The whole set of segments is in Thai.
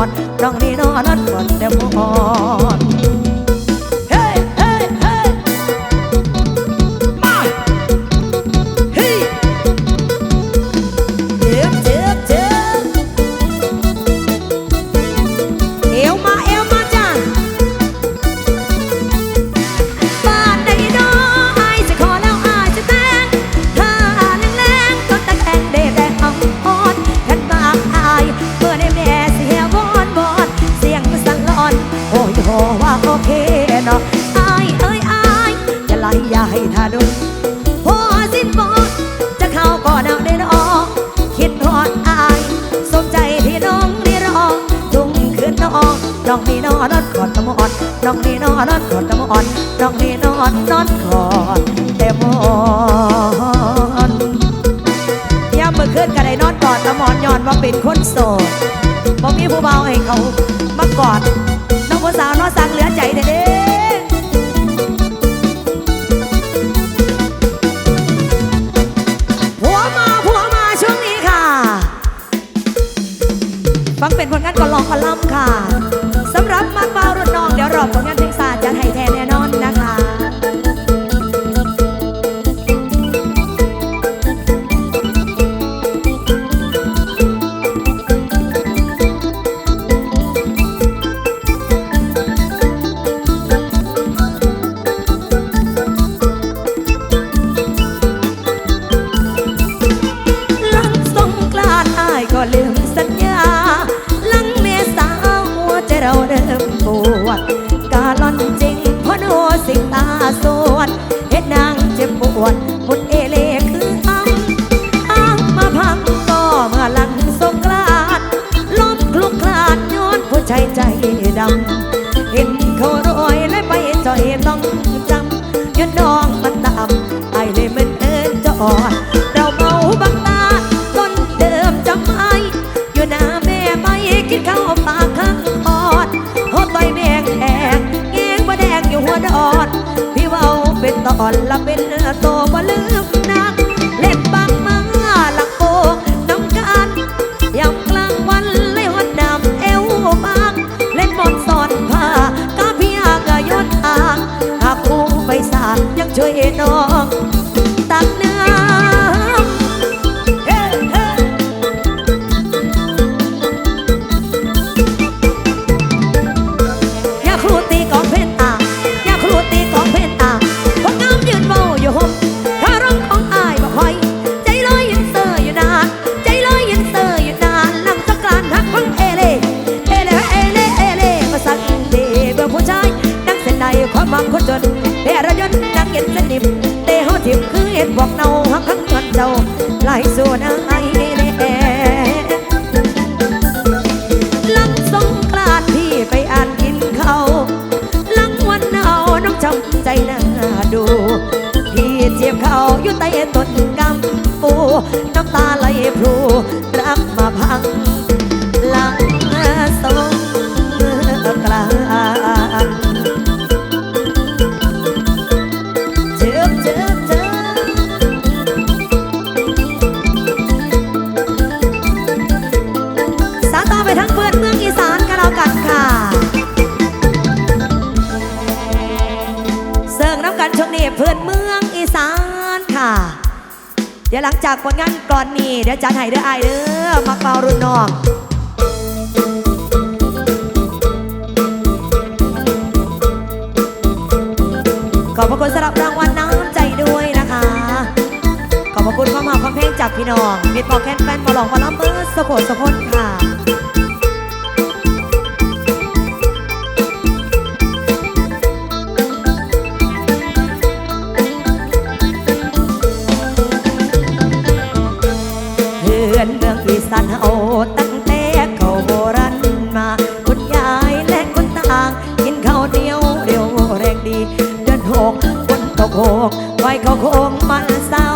อนน้องนี่นอนนอนแต่มอน น้องนี่นอนนอนกอดตะมอนน้องนี่นอนนอนกอดตะมอนน้องนี่นอนนอนกอดตะมอนยามเมื่อคืนก็ได้นอนกอดตะมอนย้อนว่าเป็นคนโสดบ่มีผู้เบาให้เขามากอดน้องผู้สาวนอนสั่งเหลือใจเด้ฟังเป็นคนงั้นก็ลองคอลัม อ่อนละเป็นโตบ่ลืม มองคนจนแพ้รถยนต์นังเย็นสนิมเต้หัวทิมคือเห็นบอกเนาหักหักจนเดาลายส่วนไอ้แน่ลังสงกรานพี่ไปอ่านกินเขาลังวันหนาวน้ำจำใจน่าดูพี่เจียบเขาอยู่ใต้ต้นกำปูน้ำตาไหลพลู นี้เพื่อนเมืองอีสานค่ะ เดี๋ยวหลังจากผลงานก่อนนี้เดี๋ยวจันไห้เด้อไอเด้อมาเป่ารุ่นน้องขอบพระคุณสำหรับรางวัลน้ำใจด้วยนะคะ ขอบพระคุณความหอมความเพ่งจากพี่น้องมีดอแคนแฟนมาหลองมาล้อมเบอร์สะโพดสะพนค่ะ ขาคงไว้เขาคงมันเศร้า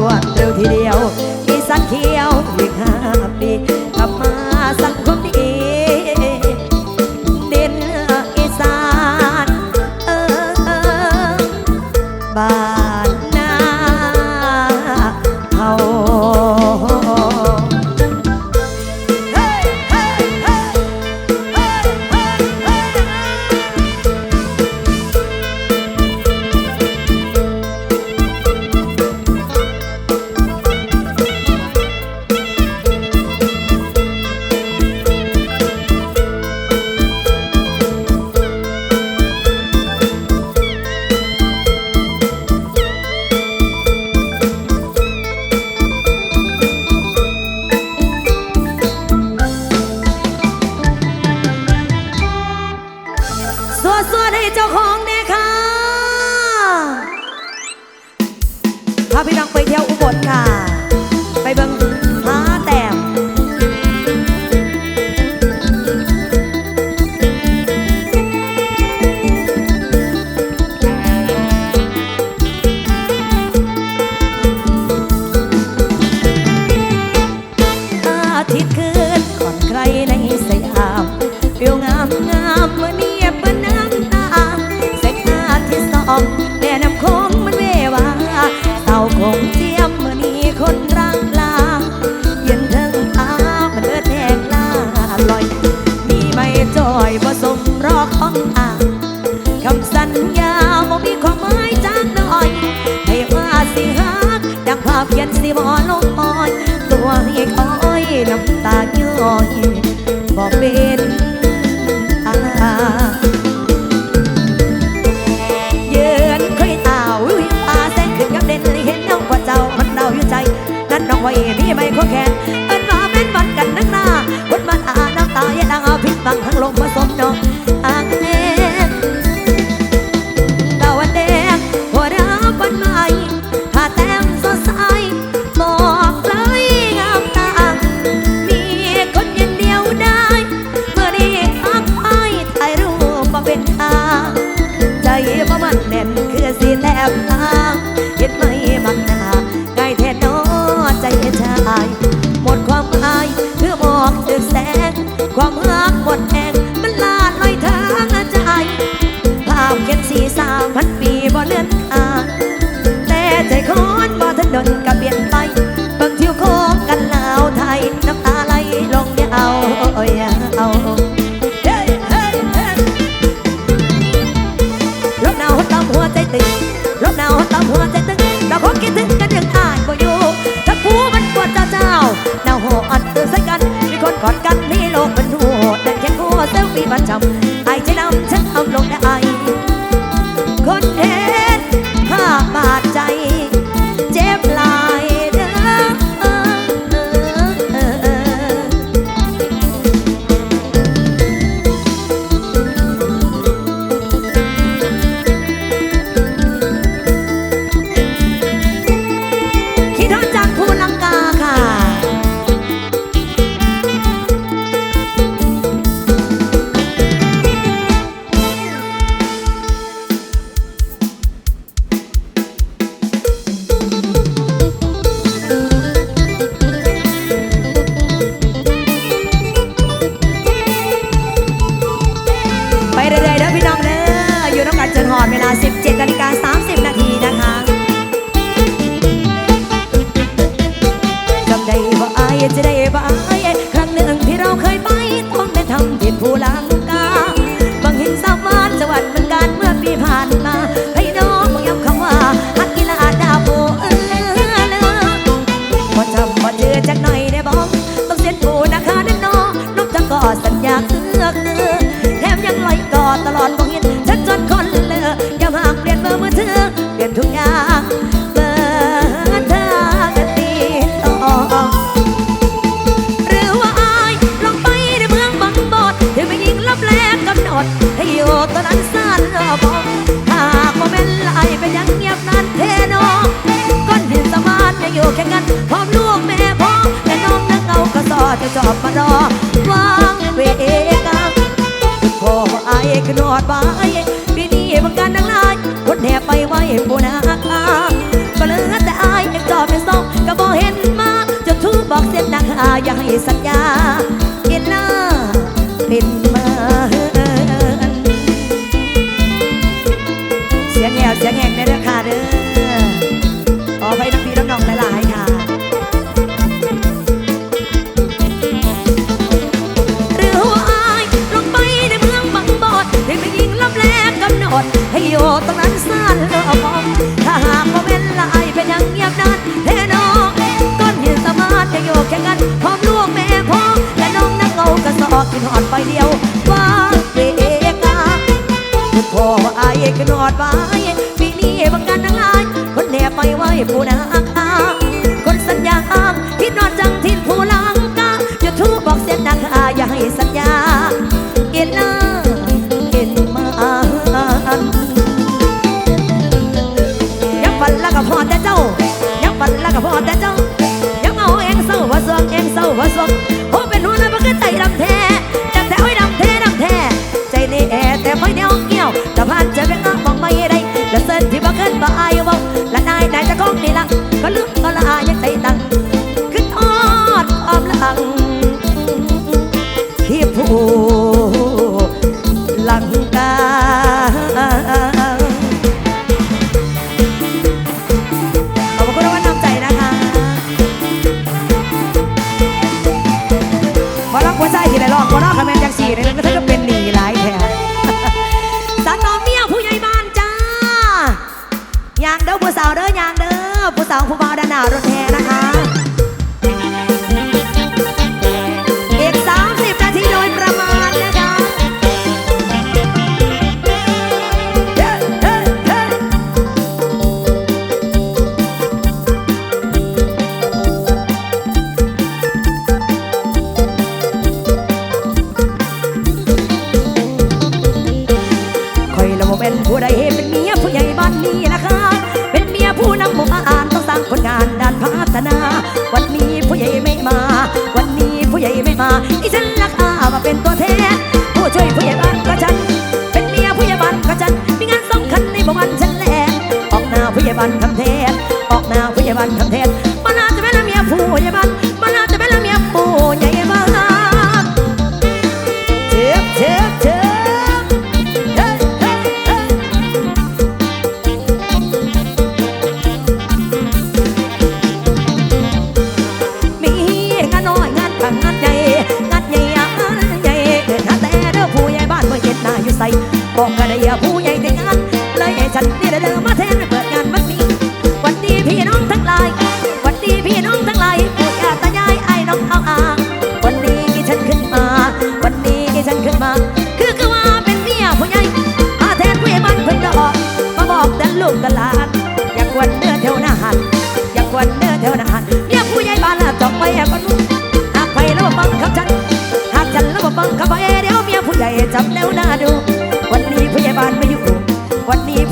รวดเร็วทีเดียว มีสักเขียวอีกห้าปีกลับมา บอลงปอยตัวให้คอยน้ำตาย่อยบอกเป็นตาเยือนเคยตาวิวตาแสงขึ้นกับเด่นเห็นน้องว่าเจ้ามันเดาอยู่ใจ นั่นน้องไว้พี่ไม่คอแค้นเอิ้นมาเป็นมันกันนักหน้าคนมาอาน้ำตาอย่าดังเอาพิษบังทั้งลมผสมน้อง Bên สิบเจ็ด ตอนนั้นสั้นรอบองหากว่าเป็นไหลไปยังเงียบนั้นเทนอก้อนหินสมานยังอยู่แค่งันพร้อมลูกแม่พ่อแต่น้องนักเอากระสอจะจอบมารอวางเวกังขอไอ้ขึ้นนอดไปปีนี้บังกันทั้งลายคแห่ไปไว้ปูนาคาก็เลือแต่ไอ้ยังจอบยังส่งก็บอกเห็นมาจะทุบบอกเส้นนักอาอย่าให้สัญญา อโอตรงนั้นซ่านเลือมองถ้าหากว่าเป็นลายเป็นอย่างเงียบนั้นเฮน้องเอ้ก้อนหินสมาธิจะโยกแข่งกันพร้อมลูกแม่พ่อและน้องนั่งเอากระสอบกินหอดไปเดียวว่างเปรกาคุณพ่ออายกินหอดไปปีนี้บังกันทั้งไลาคนแหนไปไหวผู้นัก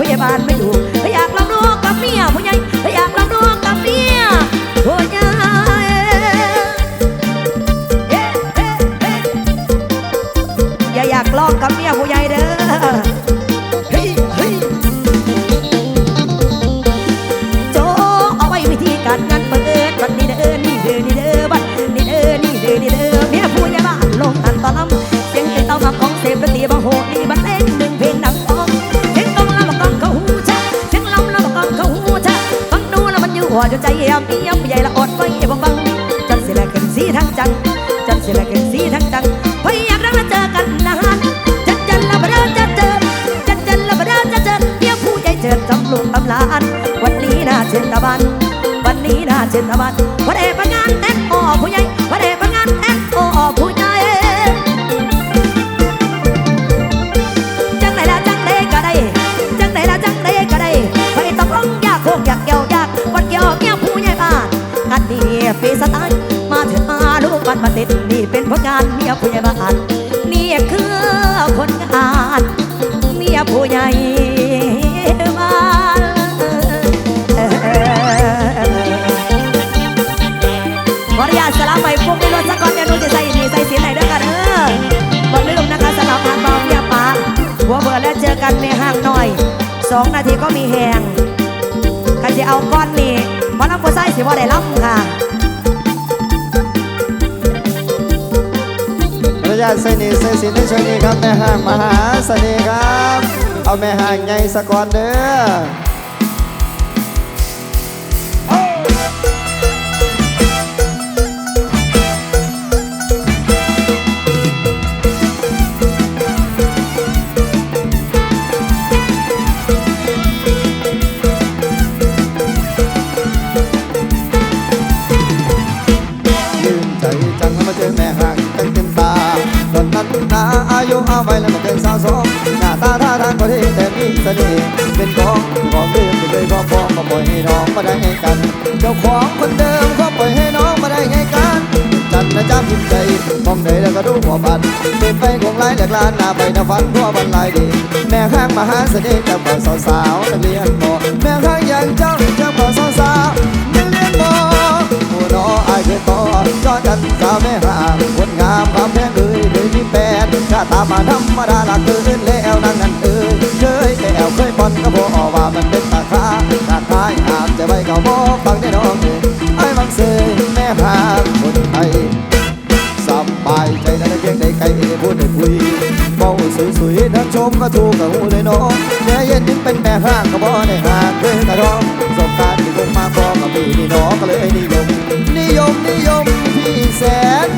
พยาบาลไม่อยู่ ใจเยี่ยมเยี่ยมผู้ใหญ่ละอดไว้บังบังจนเสียละขึ้นสีทั้งจังจนเสียละขึ้นสีทั้งจังพยายามรักและเจอกันนะฮะจันจันละบ่เราจะเจอจันจันละบ่เราจะเจอเดี๋ยวผู้ใหญ่เจิดจำลูกตำลานวันนี้น่าเชิญตะบันวันนี้น่าเชิญตะบันวันเอกประงานแต่งอ้อผู้ใหญ่ ดีปีสไตล์มาเถิดมาลูกบ้านมาติดนี่เป็นผลงานเมียผู้ใหญ่บ้านนี่คือผลงานเมียผู้ใหญ่บ้านขออนุญาตสลามไปปุ๊บในรถสักก่อนเดี๋ยวหนูจะใส่ดีใส่สีไหนด้วยกันเออบ่ลืมนะคะสำหรับงานเบาเมียป้าหัวเบอร์แล้วเจอกันในห้างหน่อยสองนาทีก็มีแหงใครจะเอาก้อนนี่มาลำกูใส่สิว่าได้รับค่ะ ระยะเสนีเสสินในช่วงนี้ครับแม่ห้างมหาเสน่ห์ครับ เอาแม่ห้างใหญ่สะก่อนเด้อาอายุเอาไว้แล้วมันเกินสาวสองหน้าตาท่าทางก็ดีแต่มีเสน่ห์เป็นของของลืมที่เคยครอบครองก็ปล่อยให้น้องมาได้ไงกัน เจ้าของคนเดิมก็ปล่อยให้น้องมาได้ไงกันจันนะจ้าพิมพ์ใจมองไหนแล้วก็ดูหัวบันเป็นไปของลายแหลกลานหน้าไปนะฟันทั่วบรรลัยดี แม่ข้างมหาเสน่ห์เจ้าบ่าวสาวนักเรียนมอ มาธรรมดาลักเกินแล้วนางนั้นเอ่ยเคยแต่แอวเคยปอนก็พอว่ามันเป็นตาค้าตาคายหามจะไปเขาบอกฟังได้น้องเอ่ยไอ้บังเสยแม่หาคนไทยสบายใจนะเพียงได้ใครพูดได้คุยเบาสวยๆทั้งชมก็ถูกกับหูเลยน้องแม่เย็นถึงเป็นแม่ห้างก็บ่ได้หางเคยกระดองสบการณ์ที่คงมาพอกับพี่นี่น้องก็เลยนิยมนิยมนิยมพี่แสนนิยมอ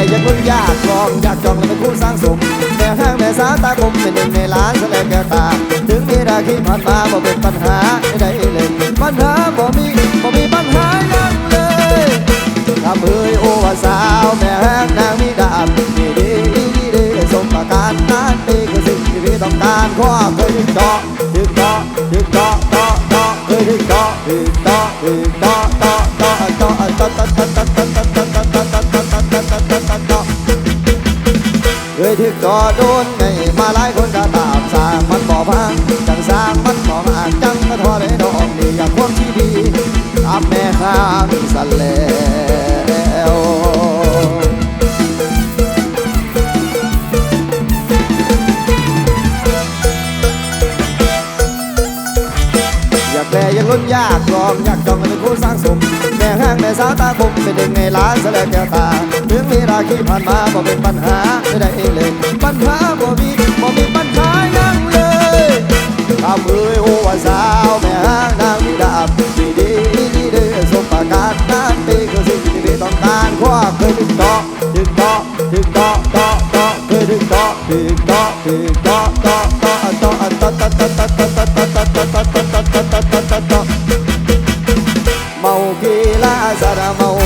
ยากแลอยากลุ้นยากลองอยากจองและเป็นคู่สร้างสมแม่ห้างแม่สาวตาคมเป็นหนึ่งในล้านแสลงแก้วตา ถึงมีราคีผ่านมาบ่เป็นปัญหาใดๆเลยปัญหาบ่มีบ่มีปัญหายังเลยทำเอ้ยโอวาสาวแม่แห้งนางมีดาบดีดีดีดีสมประการนั้นนี่คือสิ่งที่พี่ต้องการขอเคยถึงเจาะถึงเจาะถึงเจาะเจาะเจาะเคยถึงเจาะถึงเจาะถึง เคยถึงเจาะโดนไงมาหลายคนก็ตามสร้างมันบ่พังจังสร้างมันบ่มาจังก็ทอได้ดอกนี่อยากความที่ดีตามแม่ข้างสันแล้วอยากแลอยากล้นยากลองอยากจองเป็นคู่สร้างสม สาวตาคมเป็นเด็กในร้านแสลงแก้วตาถึงมีราคีผ่านมาบ่เป็นปัญหาไม่ได้เลย ปัญหาบ่มีบ่มีปัญหายังเลยทำเอ้ยโอว่าสาวแม่ห้างนางมีดาบดีดีดีเด้อสมประการนั้นนี่คือสิ่งที่พี่ต้องการขวาเคยถึงเจาะถึงเจาะถึงเจาะเจาะเจาะเคยถึงเจาะถึงเจาะถึงเจาะเจาะเจาะเจาะเจาะเจาะเจาะเจาะเจาะ I'm a